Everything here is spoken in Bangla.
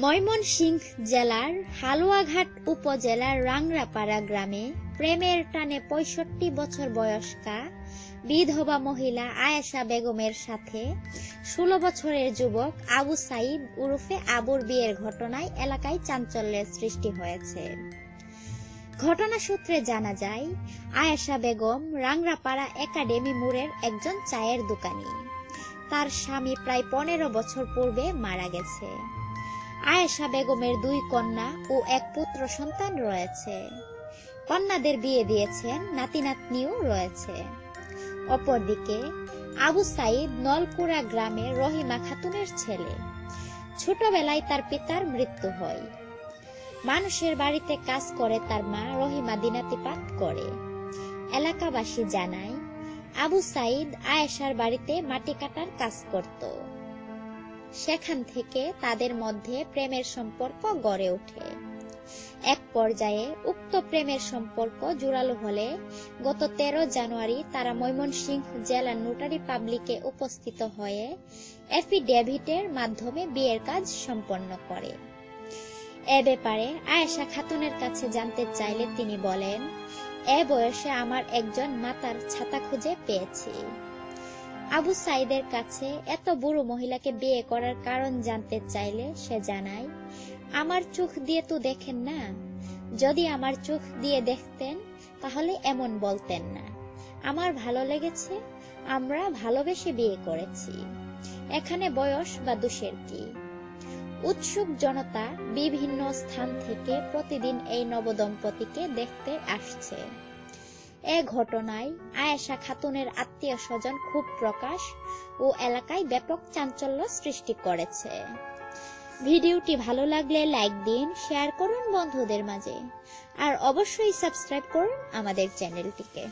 ময়মনসিংহ জেলার হালুয়াঘাট উপজেলার রাংরাপাড়া গ্রামে প্রেমের টানে পঁয়ষট্টি বছর বয়স্কা বিধবা মহিলা আয়েশা বেগমের সাথে ষোলো বছরের যুবক আবু সাইদ উরুফে আবুর বিয়ের ঘটনায় এলাকায় চাঞ্চল্যের সৃষ্টি হয়েছে। ঘটনা সূত্রে জানা যায়, আয়েশা বেগম রাংরাপাড়া একাডেমি মোড়ের একজন চায়ের দোকানি। তার স্বামী প্রায় পনেরো বছর পূর্বে মারা গেছে। আয়েশা বেগমের দুই কন্যা ও এক পুত্র সন্তান রয়েছে। কন্যাদের বিয়ে দিয়েছেন নাতি নাতনিও রয়েছে। অপরদিকে, আবু সাইদ নলকুড়া গ্রামে রহিমা খাতুনের ছেলে। ছোটবেলায় তার পিতার মৃত্যু হয়। মানুষের বাড়িতে কাজ করে তার মা রহিমা দিনাতিপাত করে। এলাকাবাসী জানায়, আবু সাইদ আয়েশার বাড়িতে মাটি কাটার কাজ করত। সেখান থেকে তাদের মধ্যে প্রেমের সম্পর্ক গড়ে ওঠে। এক পর্যায়ে উক্ত প্রেমের সম্পর্ক জোরালো হলে গত তেরো জানুয়ারি তারা ময়মনসিংহ জেলার নোটারি পাবলিকে উপস্থিত হয়ে এফিডেভিটের মাধ্যমে বিয়ের কাজ সম্পন্ন করে। এ ব্যাপারে আয়েশা খাতুনের কাছে জানতে চাইলে তিনি বলেন, এ বয়সে আমার একজন মাতার ছাতা খুঁজে পেয়েছি। আবু সাইদের কাছে এত বুড়ো মহিলাকে বিয়ে করার কারণ জানতে চাইলে সে জানায়, আমার চোখ দিয়ে তো দেখেন না। যদি আমার চোখ দিয়ে দেখতেন, তাহলে এমন বলতেন না। আমার ভালো লেগেছে, আমরা ভালোবেসে বিয়ে করেছি। এখানে বয়স বা দোষের কি? উৎসুক জনতা বিভিন্ন স্থান থেকে প্রতিদিন এই নবদম্পতিকে দেখতে আসছে। এ ঘটনায় আয়েশা খাতুনের আত্মীয় স্বজন খুব প্রকাশ ও এলাকায় ব্যাপক চাঞ্চল্য সৃষ্টি করেছে। ভিডিওটি ভালো লাগলে লাইক দিন, শেয়ার করুন বন্ধুদের মাঝে, আর অবশ্যই সাবস্ক্রাইব করুন আমাদের চ্যানেলটিকে।